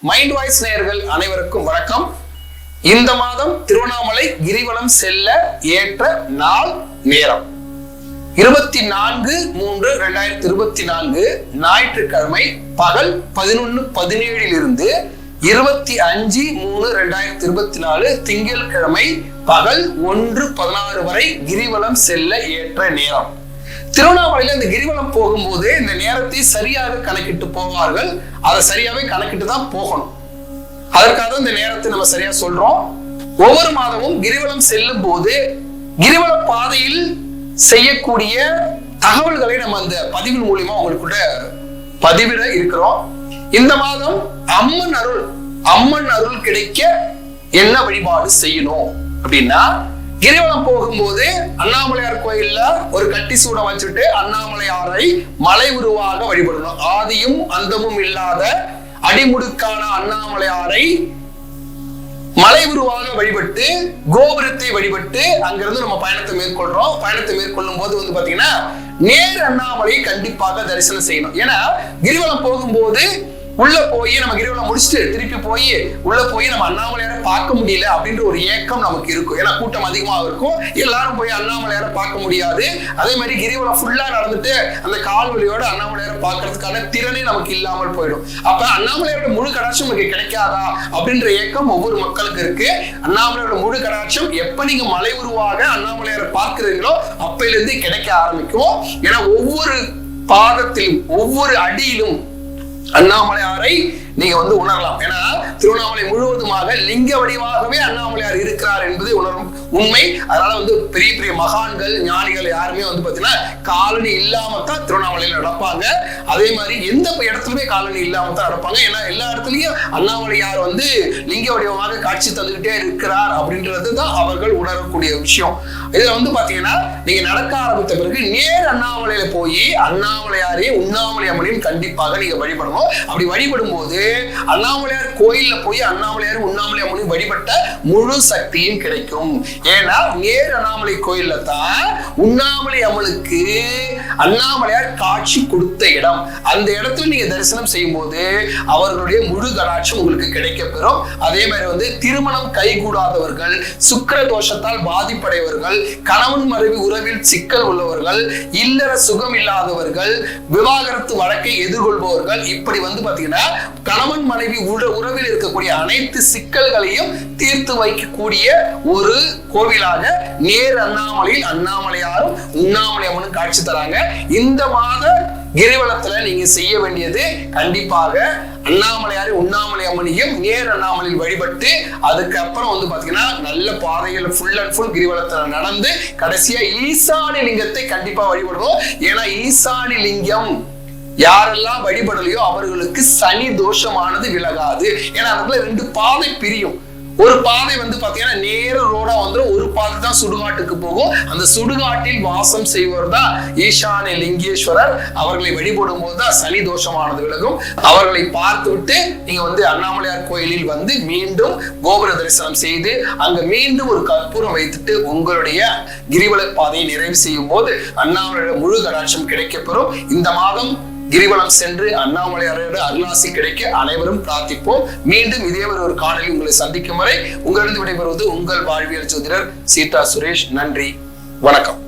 Mind voice நேயர்கள் அனைவருக்கும் வணக்கம். இந்த மாதம் திருவண்ணாமலை கிரிவலம் செல்ல ஏற்ற நாள் நேரம். இருபத்தி நான்கு மூன்று ரெண்டாயிரத்தி இருபத்தி நான்கு ஞாயிற்றுக்கிழமை பகல் பதினொன்னு பதினேழில் இருந்து இருபத்தி அஞ்சு மூணு ரெண்டாயிரத்தி இருபத்தி நாலு திங்கட்கிழமை பகல் ஒன்று பதினாறு வரை கிரிவலம் செல்ல ஏற்ற நேரம். திருவண்ணாமலையில இந்த கிரிவலம் போகும்போது இந்த நேரத்தை சரியாக கணக்கிட்டு போவார்கள். அதை சரியாவே கணக்கிட்டு தான் போகணும். அதற்காக இந்த நேரத்தை நம்ம சரியா சொல்றோம். ஒவ்வொரு மாதமும் கிரிவலம் செல்லும் போது கிரிவல பாதையில் செய்யக்கூடிய தகவல்களை நம்ம அந்த பதிவின் மூலியமா உங்களுக்குள்ள பதிவிட இருக்கிறோம். இந்த மாதம் அம்மன் அருள் அம்மன் அருள் கிடைக்க என்ன வழிபாடு செய்யணும் அப்படின்னா கிரிவலம் போகும்போது அண்ணாமலையார் கோயில்ல ஒரு கட்டி சூட வச்சுட்டு அண்ணாமலையாரை மலை உருவாக வழிபடணும். ஆதியும் அந்தமும் இல்லாத அடிமுடுக்கான அண்ணாமலையாரை மலை உருவாக வழிபட்டு கோபுரத்தை வழிபட்டு அங்கிருந்து நம்ம பயணத்தை மேற்கொள்றோம். பயணத்தை மேற்கொள்ளும் போது வந்து பாத்தீங்கன்னா நேர் அண்ணாமலையை கண்டிப்பாக தரிசனம் செய்யணும். ஏன்னா கிரிவலம் போகும்போது உள்ள போய் நம்ம கிரிவலம் முடிச்சுட்டு திருப்பி போய் உள்ள போய் நம்ம அண்ணாமலையாரை பார்க்க முடியல அப்படின்ற ஒரு ஏக்கம் நமக்கு இருக்கும். ஏன்னா கூட்டம் அதிகமாக இருக்கும். எல்லாரும் போய் அண்ணாமலையாரை பார்க்க முடியாது. அதே மாதிரி கிரிவலம் ஃபுல்லா நடந்துட்டு அந்த கால்வழியோட அண்ணாமலையாரை பார்க்கறதுக்கான திறனே நமக்கு இல்லாமல் போயிடும். அப்ப அண்ணாமலையாரோட முழு கடாட்சம் நமக்கு கிடைக்காதா அப்படின்ற ஏக்கம் ஒவ்வொரு மக்களுக்கு இருக்கு. அண்ணாமலையோட முழு கடாட்சம் எப்ப நீங்க மலை உருவாக அண்ணாமலையாரை பார்க்கிறீங்களோ அப்பையில இருந்து கிடைக்க ஆரம்பிக்கும். ஏன்னா ஒவ்வொரு பாதத்திலும் ஒவ்வொரு அடியிலும் அண்ணாமலையாரை நீங்க வந்து உணரலாம். ஏன்னா திருவண்ணாமலை முழுவதுமாக லிங்க வடிவாகவே அண்ணாமலையார் இருக்கிறார் என்பது உணரும் உண்மை. அதனால வந்து பெரிய பெரிய மகான்கள் ஞானிகள் யாருமே வந்து பாத்தீங்கன்னா காலனி இல்லாம தான் திருவண்ணாமலையில நடப்பாங்க. அதே மாதிரி எந்த இடத்துலயுமே காலனி இல்லாம தான் நடப்பாங்க. ஏன்னா எல்லா இடத்துலயும் அண்ணாமலையார் வந்து லிங்க வடிவமாக காட்சி தந்துகிட்டே இருக்கிறார் அப்படின்றது தான் அவர்கள் உணரக்கூடிய விஷயம். இதுல வந்து பாத்தீங்கன்னா நீங்க நடக்க ஆரம்பித்த பிறகு நேர் அண்ணாமலையில போய் அண்ணாமலையாரையும் உண்ணாமலை அம்மனையும் கண்டிப்பாக நீங்க வழிபடணும். அப்படி வழிபடும் போது அண்ணாமலையார் கோயில்ல போய் அண்ணாமலையார் உண்ணாமலை அம்மனையும் வழிபட்ட முழு சக்தியும் கிடைக்கும். ஏன்னா நேர் அண்ணாமலை கோயில்ல தான் உண்ணாமலை அம்மனுக்கு அண்ணாமலையார் காட்சி கொடுத்த இடம். அந்த இடத்துல நீங்க தரிசனம் செய்யும் போது அவர்களுடைய முழு கடாட்சி உங்களுக்கு கிடைக்க பெறும் அதே மாதிரி வந்து திருமணம் கைகூடாதவர்கள் சுக்கிர தோஷத்தால் பாதிப்படையவர்கள் கணவன் மனைவி உறவில் சிக்கல் உள்ளவர்கள் இல்லற சுகம் இல்லாதவர்கள் விவாகரத்து வழக்கை எதிர்கொள்பவர்கள் இப்படி வந்து பாத்தீங்கன்னா கணவன் மனைவி உறவில் உறவில் இருக்கக்கூடிய அனைத்து சிக்கல்களையும் தீர்த்து வைக்கக்கூடிய ஒரு கோவிலாக நேர் அண்ணாமலையில் அண்ணாமலையாரும் உண்ணாமலை அம்மனும் காட்சி தராங்க. இந்த மாத கிரிவலத்துல நீங்க செய்ய வேண்டியது கண்டிப்பாக அண்ணாமலையாரி உண்ணாமலை அம்மனையும் நேர் அண்ணாமலையில் வழிபட்டு அதுக்கப்புறம் வந்து பாத்தீங்கன்னா நல்ல பாதைகள் ஃபுல் அண்ட் ஃபுல் கிரிவலத்துல நடந்து கடைசியா ஈசானி லிங்கத்தை கண்டிப்பா வழிபடணும் ஏன்னா ஈசானி லிங்கம் யாரெல்லாம் வழிபடலையோ அவர்களுக்கு சனி தோஷமானது விலகாது. ஏன்னா அதுக்குள்ள ரெண்டு பாதை பிரியும். ஒரு பாதை வந்து பாத்தீங்கன்னா நேர ரோடா வந்துடும் ஒரு பாதை தான் சுடுகாட்டுக்கு போகும். அந்த சுடுகாட்டில் வாசம் செய்வர் தான் ஈசான லிங்கேஸ்வரர். அவர்களை வழிபடும் போது தான் சனி தோஷமானது விலகும். அவர்களை பார்த்து விட்டு நீங்க வந்து அண்ணாமலையார் கோயிலில் வந்து மீண்டும் கோபுர தரிசனம் செய்து அங்க மீண்டும் ஒரு கற்பூரம் வைத்துட்டு உங்களுடைய கிரிவல பாதையை நிறைவு செய்யும் போது அண்ணாமலையோட முழு கடாட்சம் கிடைக்கப்பெறும். இந்த மாதம் கிரிவலம் சென்று அண்ணாமலையாரோட அருளாசி கிடைக்க அனைவரும் பிரார்த்திப்போம். மீண்டும் இதே ஒரு ஒரு காணொலி உங்களை சந்திக்கும் வரை உங்களிடம் விடைபெறுவது உங்கள் வாழ்வியல் ஜோதிடர் சீதா சுரேஷ். நன்றி. வணக்கம்.